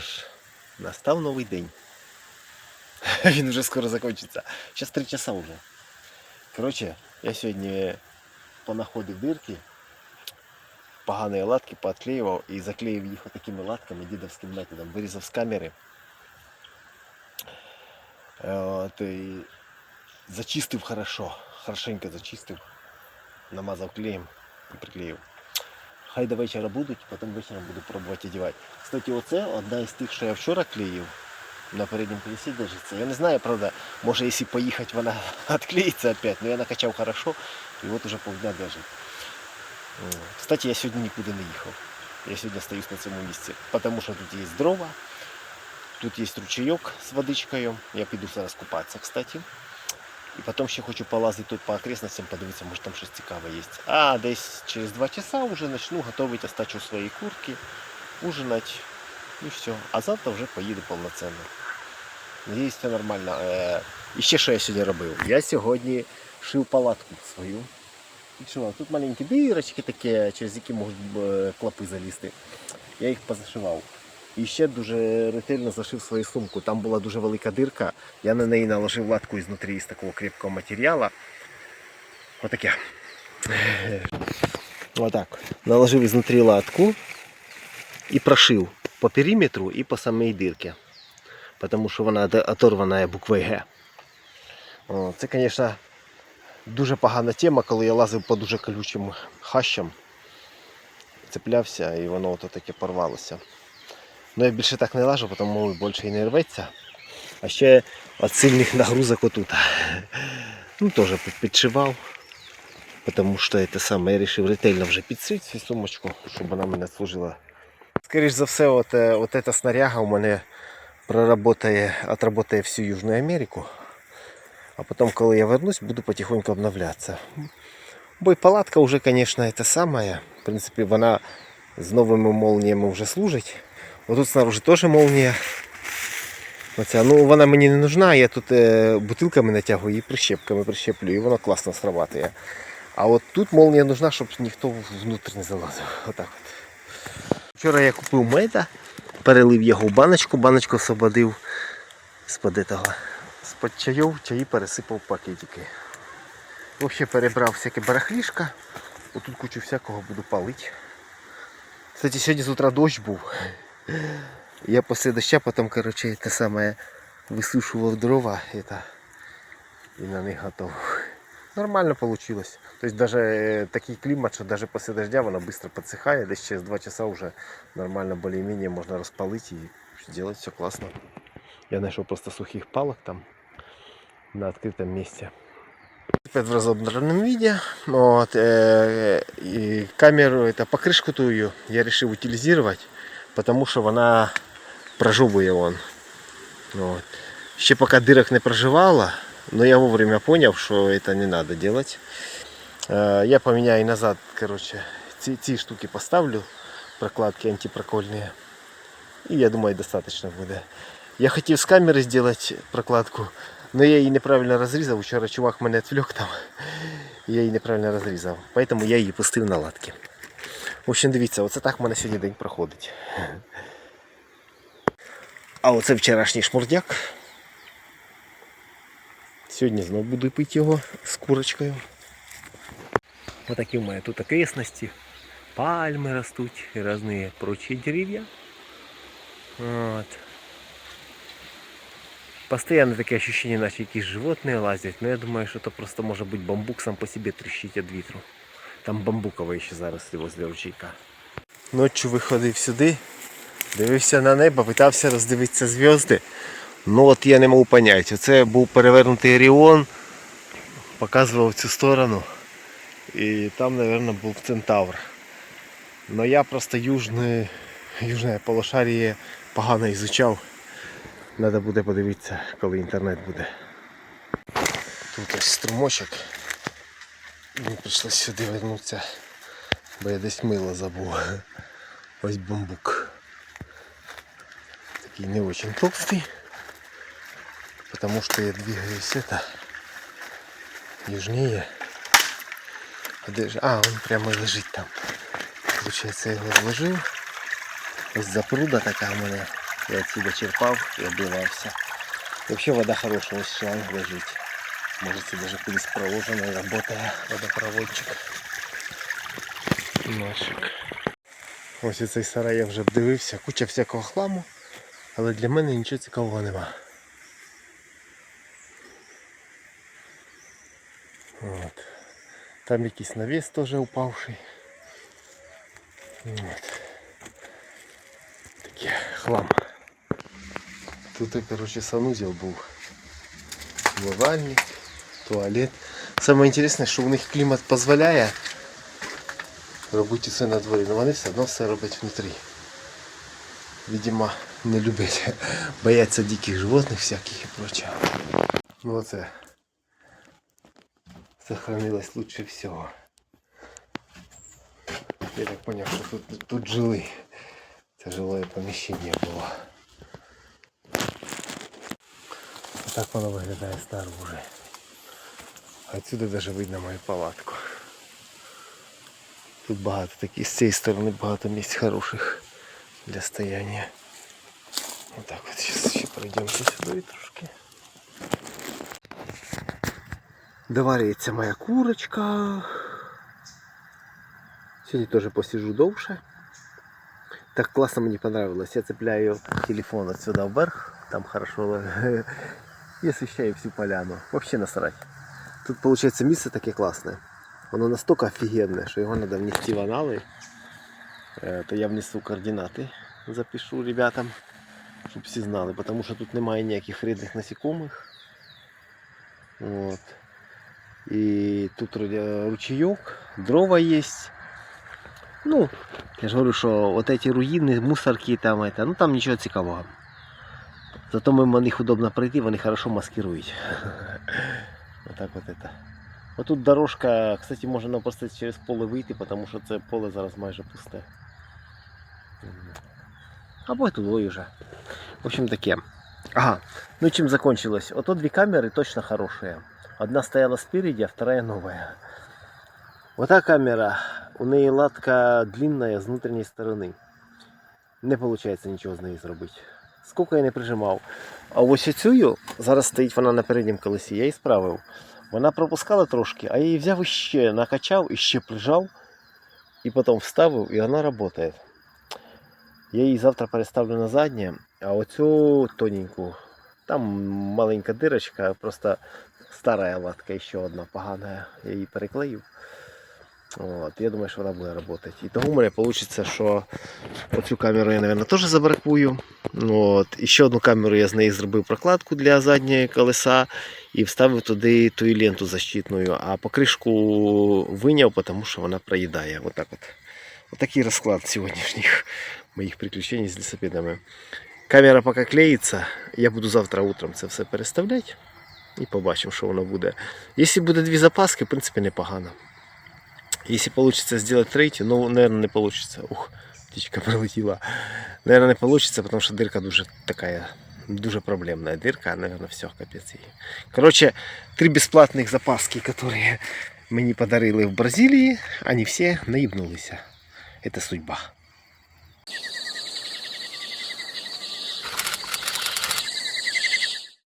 що ж, настав новий день. Він вже скоро закінчиться. Зараз 3 часа вже. Коротше, я сьогодні понаходив дирки, погані латки поотклеював і заклеїв їх отакими латками дідовським методом. Вирізав з камери. Е, От, і зачистив хорошо. Хорошенько зачистив. Намазав клеєм і приклеїв. Хай до вечора будуть, потім вечором буду пробувати одягати. Кстати, оце одна із тих, що я вчора клеїв. На переднем колесі держиться. Я не знаю, правда, може, якщо поїхати, вона відклеїться опять, но я накачав хорошо, і от уже полдня держить. М. Кстати, я сьогодні нікуди не їхав. Я сьогодні остаюсь на цьому місці, тому що тут є дрова, тут є ручейок з водичкою. Я піду зараз купатися, кстати. І потім ще хочу полазити тут по окрестностям, подивитися, може там щось цікаве є. А десь через два часа вже почну готувати остачу свої куртки, ужинати і все. А завтра вже поїду повноцінно. Надіюсь, все нормально. І ще що я сьогодні робив? Я сьогодні шив палатку свою. Підшивав. Тут маленькі дирочки такі, через які можуть клопи залізти. Я їх позашивав. І ще дуже ретельно зашив свою сумку. Там була дуже велика дирка. Я на неї наложив латку ізнутрі із такого крепкого матеріалу. Отаке. Отак. Наложив ізнутрі латку і прошив по периметру і по самій дирці. Тому що вона оторвана буквою Г. Це, звісно, дуже погана тема, коли я лазив по дуже колючим хащам. Цеплявся і воно ото таке порвалося. Ну я більше так не лажу, тому більше і не рветься. А ще від сильних нагрузок отут. Ну, теж підшивав. Тому що це саме я вирішив ретельно вже підсити цю сумочку, щоб вона мене служила. Скоріше за все, от, е, от эта снаряга у мене проработає, отработає всю Южну Америку. А потім, коли я вернусь, буду потихоньку обновлятися. Бойпалатка вже, звісно, це саме. В принципі, вона з новими молніями вже служить. Отут снаружи теж молнія. Оця, ну вона мені не нужна, я тут е, бутилками натягую і прищепками прищеплю, і воно класно срабатує. А от тут молнія нужна, щоб ніхто внутрь не залазив. Отак от. Вчора я купив меда, перелив його в баночку, баночку освободив з-под з-под чайов, чаї пересипав пакетики. Взагалі перебрав всяке барахлішка. Отут кучу всякого буду палити. Кстати, сьогодні з утра дощ був. Я після доща потім, короче, те саме висушував дрова это, і на них готов. Нормально вийшло. Тобто даже такий клімат, що даже після дождя воно швидко підсихає, десь через 2 часа вже нормально більш-менш можна розпалити і зробити все класно. Я знайшов просто сухих палок там на відкритому місці. Опять в разобранном виде. Вот, э, и камеру, это покрышку тую я решил утилизировать, потому что вона прожевує вон. Вот. Ще пока дырок не проживала, но я вовремя понял, что это не надо делать. Э, я поменяю назад, короче, ці, ці штуки поставлю, прокладки антипрокольные. И я думаю, достаточно буде. Я хотів з камери зробити прокладку, но я її неправильно розрізав. Вчора чувак мене відвлек там. Я її неправильно розрізав. Поэтому я її пустив на латки. В общем, дивіться, оце так в мене сьогодні день проходить. А оце вчорашній шмурдяк. Сьогодні знову буду пити його з курочкою. Отакі в мене тут окрестності. Пальми ростуть і різні прочі дерев'я. Вот. Постоянно такое ощущение, наче якісь животные лазять, но я думаю, що це просто може бути бамбук сам по себе тріщить від вітру. Там бамбуковий ще зараз возле ручейка. Ночі виходив сюди, дивився на небо, питався роздивитися зв'язки. Ну от я не можу поняти. Оце був перевернутий Оріон, показував цю сторону. І там, мабуть, був Центавр. Но я просто южне, южне полошаріє погано ізучав. Треба буде подивитися, коли інтернет буде. Тут ось струмочок. Мені прийшлося сюди вернутися, бо я десь мило забув. Ось бамбук. Такий не очень толстый. Потому что я двигаюсь это южнее. А, он прямо лежить там. Получается, я його вложив. Ось запруда така в мене Я отсюда черпав і обливався. І взагалі вода хороша, ось шланг лежить. Може це даже кудись проложено і водопроводчик. Нашик. Ось і цей сарай я вже обдивився, куча всякого хламу, але для мене нічого цікавого нема. От. Там якийсь навіс теж упавший. От. Таке хлам. Тут, короче, санузел був. Умивальник, туалет. Саме інтересне, що у них клімат дозволяє робити все на дворі, але вони все одно все роблять внутрі. Видимо, не люблять, бояться диких животних всяких і прочего. Ну оце сохранилось лучше всього. Я так понял, що тут, тут жили. Це жилое поміщення було. Так воно виглядає снаружи. Отсюда даже видно мою палатку. Тут багато такі, з цієї сторони багато місць хороших для стояння. Отак от зараз ще пройдемося сюди трошки. Доварюється моя курочка. Сьогодні теж посижу довше. Так классно мне понравилось. Я цепляю телефон отсюда вверх. Там хорошо и освещаю всю поляну. Вообще насрать. Тут получается місце таке класне. Воно настолько офігенне, що його треба внести в анали. Е, То я внесу координати, запишу ребятам, щоб всі знали, тому що тут немає ніяких рідних насекомих. От. І тут вроде ручейок, дрова є. Ну, я ж говорю, що от эти руїни, мусорки там, это, ну там нічого цікавого. Зато мимо них удобно пройти, вони хорошо маскирують. Отак от это. Отут дорожка, кстати, можна просто через поле вийти, тому що це поле зараз майже пусте. Або туди вже. В общем таке. Ага, ну чим закончилось? Ото дві камери точно хорошие. Одна стояла спереди, а вторая новая. Вот та камера, у неї латка длинная з внутрішньої сторони. Не виходить нічого з нею зробити. Скільки я не прижимав. А ось цю, зараз стоїть вона на передньому колесі, я її справив. Вона пропускала трошки, а я її взяв іще, накачав, іще прижав, і потім вставив, і вона працює. Я її завтра переставлю на заднє, а оцю тоненьку, там маленька дирочка, просто стара латка, ще одна погана, я її переклеїв. От, я думаю, що вона буде працювати. І тому у мене вийде, що оцю камеру я, мабуть, теж забракую. От. І ще одну камеру я з неї зробив прокладку для заднього колеса і вставив туди ту ленту защитну, а покришку виняв, тому що вона проїдає. Отак от. Отакий розклад сьогоднішніх моїх приключень з лісопедами. Камера поки клеїться, я буду завтра утром це все переставляти і побачимо, що воно буде. Якщо буде дві запаски, в принципі, непогано. Если получится сделать третью, ну, наверное, не получится. Ух, птичка пролетела. Наверное, не получится, потому что дырка дуже такая, дуже проблемная дырка. Наверное, все, капец ей. Короче, три бесплатных запаски, которые мені подарили в Бразилии, они все наебнулись. Это судьба.